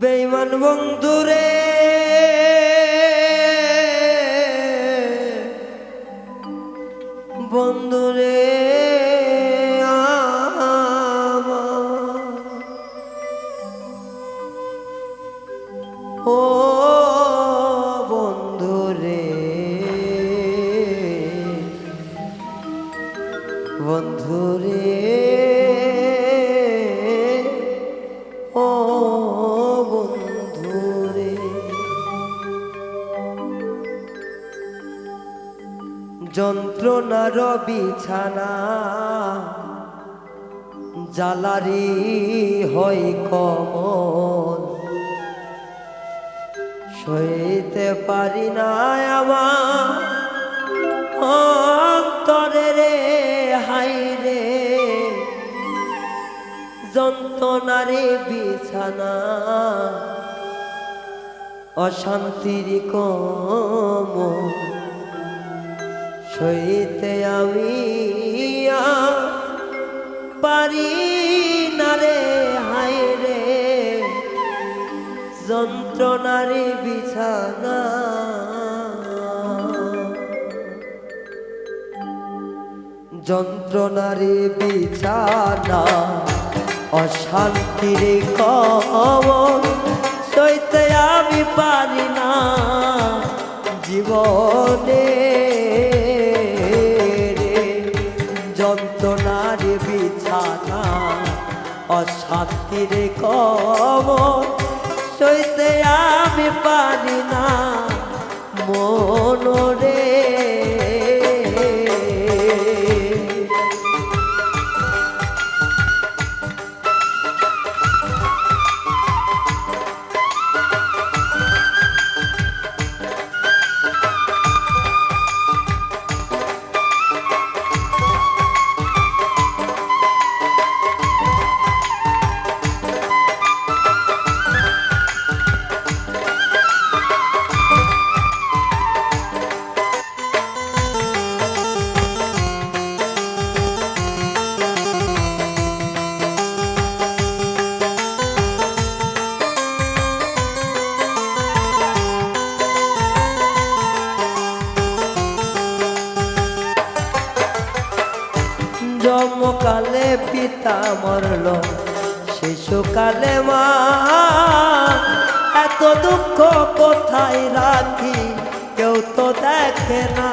বেইমান বন্ধুরে বন্ধুরে। ও যন্ত্রণার বিছানা জ্বালারি হয় কমন সইতে পারি না আমার রে, হাই রে। যন্ত্রণারে বিছানা অশান্তির কম সইতে আমি পারি না রে হাই রে। যন্ত্রণারে বিছানা। যন্ত্রণারে বিছানা, অশান্তির কমন সইতে আমি পারি না। জীবনে বিছানা অশান্তির খবর সইতে আমি পারি না। মনরে পিতা মরল। শিশুকালে মা, এত দুঃখ কোথায় রাখি? কেউ তো দেখে না।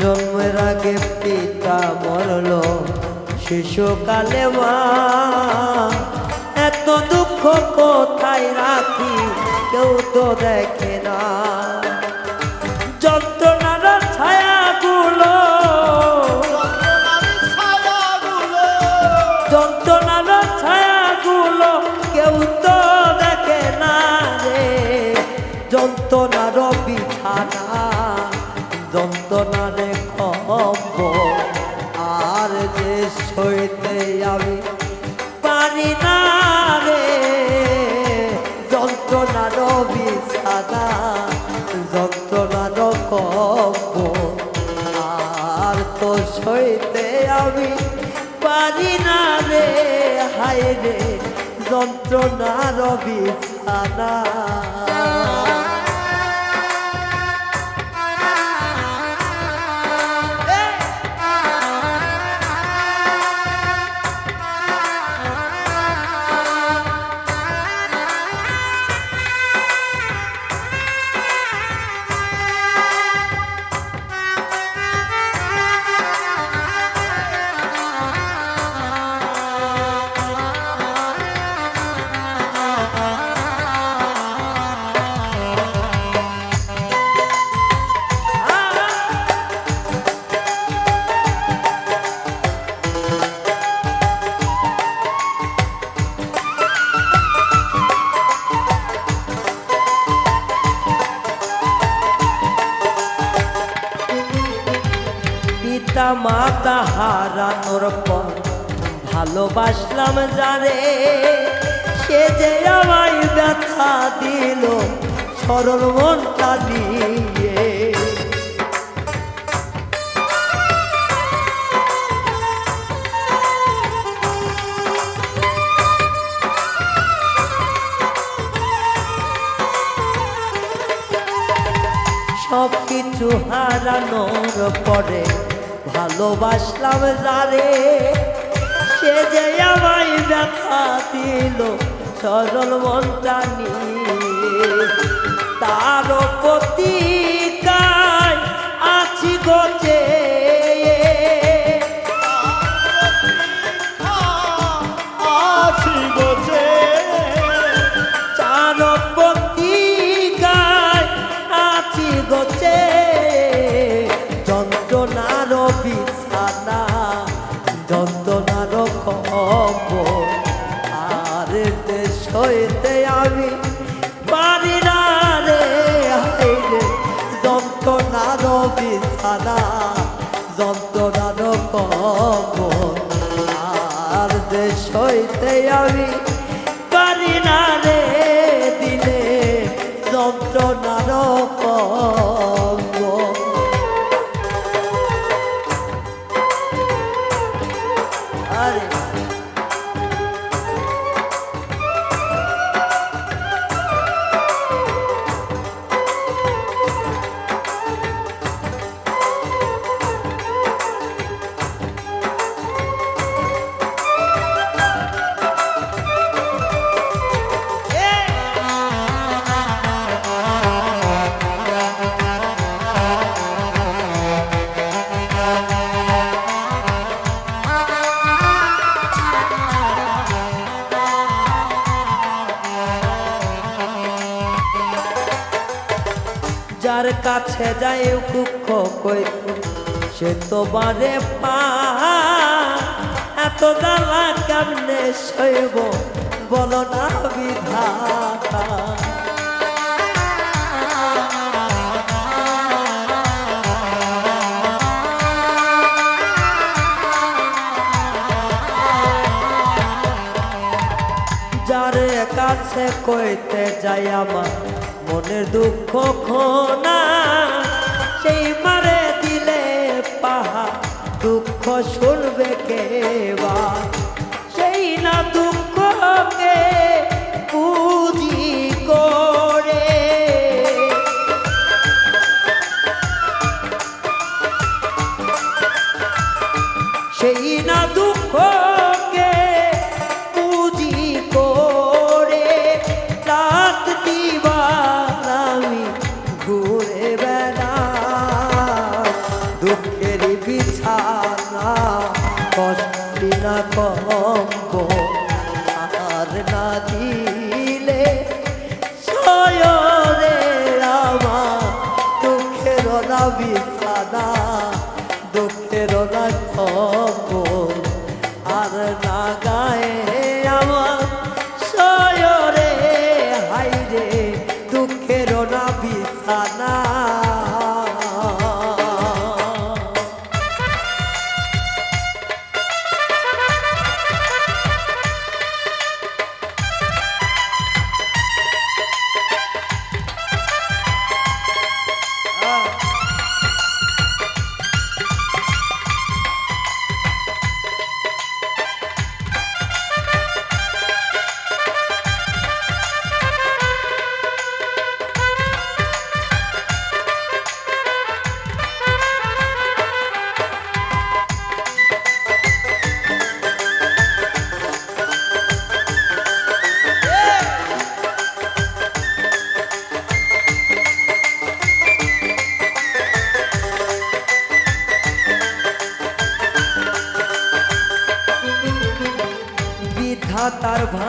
জন্মের আগে পিতা মরল। শিশুকালে মা এত দুঃখ কোথায় রাখি? কেউ তো দেখে না। খবর আর তো সইতে আমি পারি না রে হায় রে যন্ত্রণার বিছানা মাতা হারানোর পর ভালোবাসলাম যারে, সে যে আমায় ব্যথা দিল সরল মনটা নিয়ে সব কিছু হারানোর পরে ভালোবাসলাম যারে সে যে আমায় ব্যথা দিল সরল মনটা নিয়ে। তার প্রতিকায় কম্ব আর দেশ আমি পারি না রে হায় রে যন্ত্রণার বিছানা যন্ত্রণার কম্ব আর দেশ আমি পারি না রে, দিলে যন্ত্রণার যার কাছে যায় দুঃখ কইতে সে তো বারে পা। এত জ্বালা কেমনে সইব, বলো না বিধাতা। যার কাছে কইতে যাই আমার মনের দুঃখ খোনা সেই মারে দিলে পাহা দুঃখ শুনবে কে বা? সেই না দুঃখকে ঘুরে বেড়াই দুঃখের বিছানা কষ্ট না কম্ব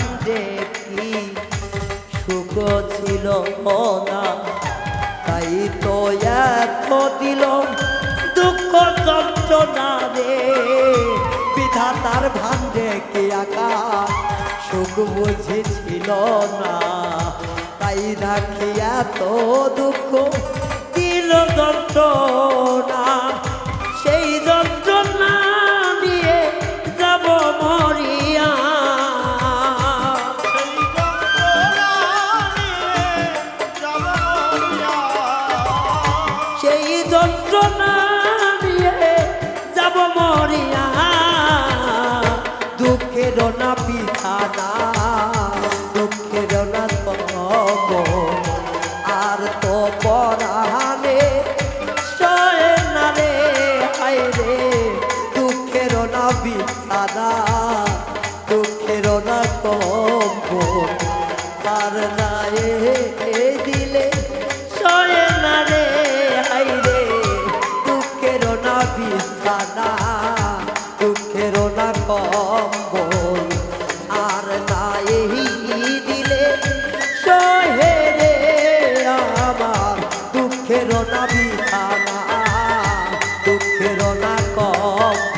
ভান্ডে কি? সুখ ছিল না তাই তো এত দিল দুঃখ যন্ত্রণা রে। বিধাতার ভান্ডে কি আকাশ সুখ বুঝেছিল না, তাই নাকি এত দুঃখ দুঃখের না পিছানা দুঃখের না তব। না